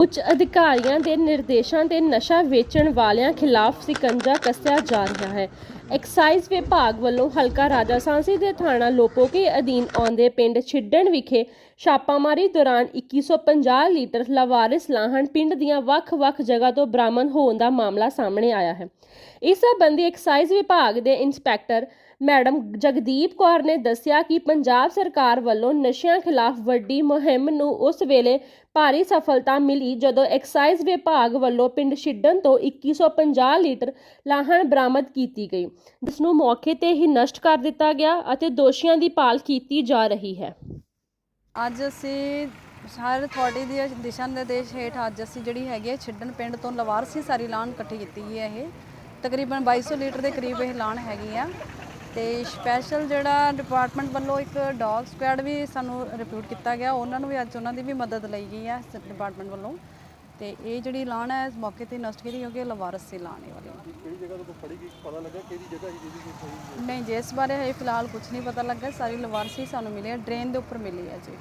ਉੱਚ ਅਧਿਕਾਰੀਆਂ ਦੇ ਨਿਰਦੇਸ਼ਾਂ ਤੇ ਨਸ਼ਾ ਵੇਚਣ ਵਾਲਿਆਂ ਖਿਲਾਫ ਸਿਕੰਜਾ ਕੱਸਿਆ ਜਾ ਰਿਹਾ ਹੈ। ਐਕਸਾਈਜ਼ ਵਿਭਾਗ ਵੱਲੋਂ ਹਲਕਾ ਰਾਜਾ ਸਾਂਸੀ ਦੇ ਥਾਣਾ ਲੋਪੋਕੇ ਅਧੀਨ ਆਉਂਦੇ ਪਿੰਡ ਛਿੱਡਣ ਵਿਖੇ ਛਾਪਾਮਾਰੀ ਦੌਰਾਨ 2150 ਲੀਟਰ ਲਵਾਰਿਸ ਲਾਹਣ ਪਿੰਡ ਦੀਆਂ ਵੱਖ-ਵੱਖ ਜਗ੍ਹਾ ਤੋਂ ਬਰਾਮਦ ਹੋਣ ਦਾ ਮਾਮਲਾ ਸਾਹਮਣੇ ਆਇਆ ਹੈ। ਇਸ ਸਬੰਧੀ ਐਕਸਾਈਜ਼ ਵਿਭਾਗ ਦੇ ਇੰਸਪੈਕਟਰ ਮੈਡਮ ਜਗਦੀਪ ਕੌਰ ਨੇ ਦੱਸਿਆ ਕਿ ਪੰਜਾਬ ਸਰਕਾਰ ਵੱਲੋਂ ਨਸ਼ਿਆਂ ਖਿਲਾਫ ਵੱਡੀ ਮੁਹਿੰਮ ਨੂੰ ਉਸ ਵੇਲੇ ਭਾਰੀ ਸਫਲਤਾ ਮਿਲੀ ਜਦੋਂ ਐਕਸਾਈਜ਼ ਵਿਭਾਗ ਵੱਲੋਂ ਪਿੰਡ ਛਿੱਡਣ ਤੋਂ 2150 ਲੀਟਰ ਲਾਹਣ ਬਰਾਮਦ ਕੀਤੀ ਗਈ, ਜਿਸ ਨੂੰ ਮੌਕੇ ਤੇ ਹੀ ਨਸ਼ਟ ਕਰ ਦਿੱਤਾ ਗਿਆ ਅਤੇ ਦੋਸ਼ੀਆਂ ਦੀ ਭਾਲ ਕੀਤੀ ਜਾ ਰਹੀ ਹੈ। ਅੱਜ ਅਸੀਂ ਹਰ ਅਥਾਰਟੀ ਦੀ ਦਿਸ਼ਾ ਨਿਰਦੇਸ਼ ਹੇਠ ਅੱਜ ਅਸੀਂ ਜਿਹੜੀ ਹੈਗੀ ਹੈ ਛਿੱਡਣ ਪਿੰਡ ਤੋਂ ਲਵਾਰਸੀ ਸਾਰੀ ਲਾਣ ਇਕੱਠੀ ਕੀਤੀ ਗਈ ਹੈ ਇਹ। ਤਕਰੀਬਨ 2200 ਲੀਟਰ ਦੇ ਕਰੀਬ ਇਹ ਲਾਣ ਹੈਗੀ ਆ। ਤੇ ਸਪੈਸ਼ਲ ਜਿਹੜਾ ਡਿਪਾਰਟਮੈਂਟ ਵੱਲੋਂ ਇੱਕ ਡੌਗ ਸਕੁਐਡ ਵੀ ਸਾਨੂੰ ਰਿਪੋਰਟ ਕੀਤਾ ਗਿਆ ਉਹਨਾਂ ਨੂੰ ਵੀ ਅੱਜ ਉਹਨਾਂ ਦੀ ਵੀ ਮਦਦ ਲਈ ਗਈ ਹੈ ਡਿਪਾਰਟਮੈਂਟ ਵੱਲੋਂ। ਤੇ ਇਹ ਜਿਹੜੀ ਲਾਣ ਹੈ ਇਸ ਮੌਕੇ ਤੇ ਨਸ਼ਟ ਕੀਤੀ ਕਿਉਂਕਿ ਲਵਾਰਸ ਸੀ ਲਾਣ ਇਹ ਵਾਲੀ ਕਿਹੜੀ ਜਗ੍ਹਾ ਤੋਂ ਫੜੀ ਗਈ? ਪਤਾ ਲੱਗਾ ਕਿਹੜੀ ਜਗ੍ਹਾ ਸੀ ਜਿਹਦੀ ਕੋਈ ਸਹੀ ਨਹੀਂ ਜੀ ਇਸ ਬਾਰੇ ਹਜੇ ਫਿਲਹਾਲ ਕੁਝ ਨਹੀਂ ਪਤਾ ਲੱਗਾ। ਸਾਰੀ ਲਵਾਰਸੀ ਸਾਨੂੰ ਮਿਲੀ ਹੈ ਡਰੇਨ ਦੇ ਉੱਪਰ ਮਿਲੀ ਹੈ ਜੀ।